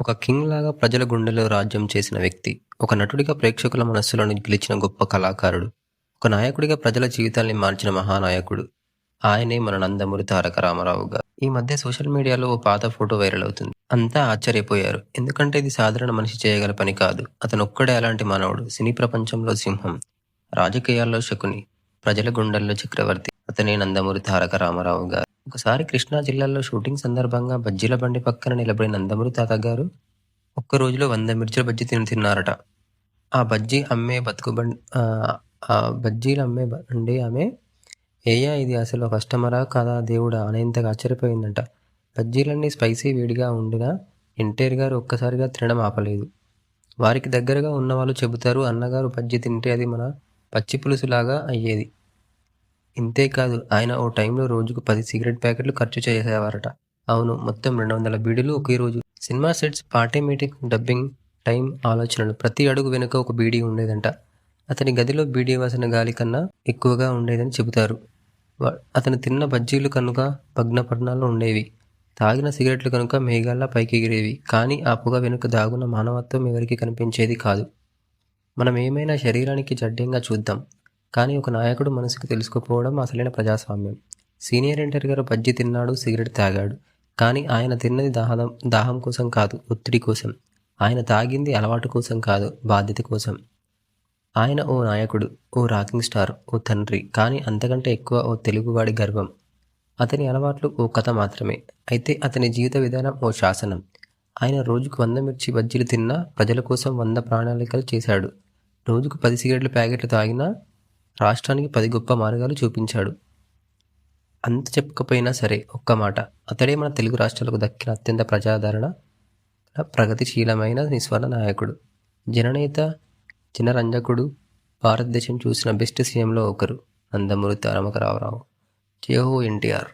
ఒక కింగ్ లాగా ప్రజల గుండెలో రాజ్యం చేసిన వ్యక్తి ఒక నటుడిగా ప్రేక్షకుల మనస్సులను గెలిచిన గొప్ప కళాకారుడు ఒక నాయకుడిగా ప్రజల జీవితాల్ని మార్చిన మహానాయకుడు. ఆయనే మన నందమూరి తారక రామారావు గారు. ఈ మధ్య సోషల్ మీడియాలో ఓ పాత ఫోటో వైరల్ అవుతుంది. అంతా ఆశ్చర్యపోయారు. ఎందుకంటే ఇది సాధారణ మనిషి చేయగల పని కాదు. అతను ఒక్కడే అలాంటి మానవుడు. సినీ ప్రపంచంలో సింహం. రాజకీయాల్లో శకుని. ప్రజల గుండెల్లో చక్రవర్తి. అతనే నందమూరి తారక రామారావు గారు. ఒకసారి కృష్ణా జిల్లాలో షూటింగ్ సందర్భంగా బజ్జీల బండి పక్కన నిలబడిన నందమూరి తాత గారు ఒక్క రోజులో వంద మిర్చిల బజ్జీ తిని తిన్నారట. ఆ బజ్జీ అమ్మే బతుకు బండి ఆ బజ్జీలు అమ్మే బండి ఆమె ఏయా ఇది అసలు కస్టమరా కాదా దేవుడా అనేంతగా ఆశ్చర్యపోయిందంట. బజ్జీలన్నీ స్పైసీ వేడిగా ఉండినా ఎన్టీఆర్ గారు ఒక్కసారిగా తినడం ఆపలేదు. వారికి దగ్గరగా ఉన్నవాళ్ళు చెబుతారు అన్నగారు బజ్జీ తింటే అది మన పచ్చి పులుసులాగా అయ్యేది. ఇంతేకాదు ఆయన ఓ టైంలో రోజుకు పది సిగరెట్ ప్యాకెట్లు ఖర్చు చేసేవారట. అవును మొత్తం రెండు వందల బీడీలు ఒకే రోజు. Cinema sets party dubbing time ఆలోచనలు. ప్రతి అడుగు వెనుక ఒక బీడీ ఉండేదంట. అతని గదిలో బీడీ వాసన గాలి కన్నా ఎక్కువగా ఉండేదని చెబుతారు. అతను తిన్న బజ్జీలు కనుక భగ్నపట్నాల్లో ఉండేవి. తాగిన సిగరెట్లు కనుక మేఘాల్లా పైకి ఎగిరేవి కానీ ఆ పొగ వెనుక దాగున్న మానవత్వం ఎవరికి కనిపించేది కాదు. మనం ఏమైనా శరీరానికి జడ్డంగా చూద్దాం. కానీ ఒక నాయకుడు మనసుకు తెలుసుకోపోవడం అసలైన ప్రజాస్వామ్యం. సీనియర్ ఎంటర్ గారు బజ్జి తిన్నాడు సిగరెట్ తాగాడు. కానీ ఆయన తిన్నది దాహం దాహం కోసం కాదు ఒత్తిడి కోసం. ఆయన తాగింది అలవాటు కోసం కాదు బాధ్యత కోసం. ఆయన ఓ నాయకుడు ఓ రాకింగ్ స్టార్ ఓ తండ్రి కానీ అంతకంటే ఎక్కువ ఓ తెలుగువాడి గర్వం. అతని అలవాట్లు ఓ కథ మాత్రమే. అయితే అతని జీవిత విధానం ఓ శాసనం. ఆయన రోజుకు వంద మిర్చి బజ్జీలు తిన్నా ప్రజల కోసం వంద ప్రణాళికలు చేశాడు. రోజుకు పది సిగరెట్ల ప్యాకెట్లు తాగినా రాష్ట్రానికి పది గొప్ప మార్గాలు చూపించాడు. అంత చెప్పకపోయినా సరే ఒక్క మాట. అతడే మన తెలుగు రాష్ట్రాలకు దక్కిన అత్యంత ప్రజాదరణ ప్రగతిశీలమైన నిస్వర నాయకుడు. జననేత జనరంజకుడు భారతదేశం చూసిన బెస్ట్ సీఎంలో ఒకరు నందమూరి తారక రామారావు ఎన్టీఆర్.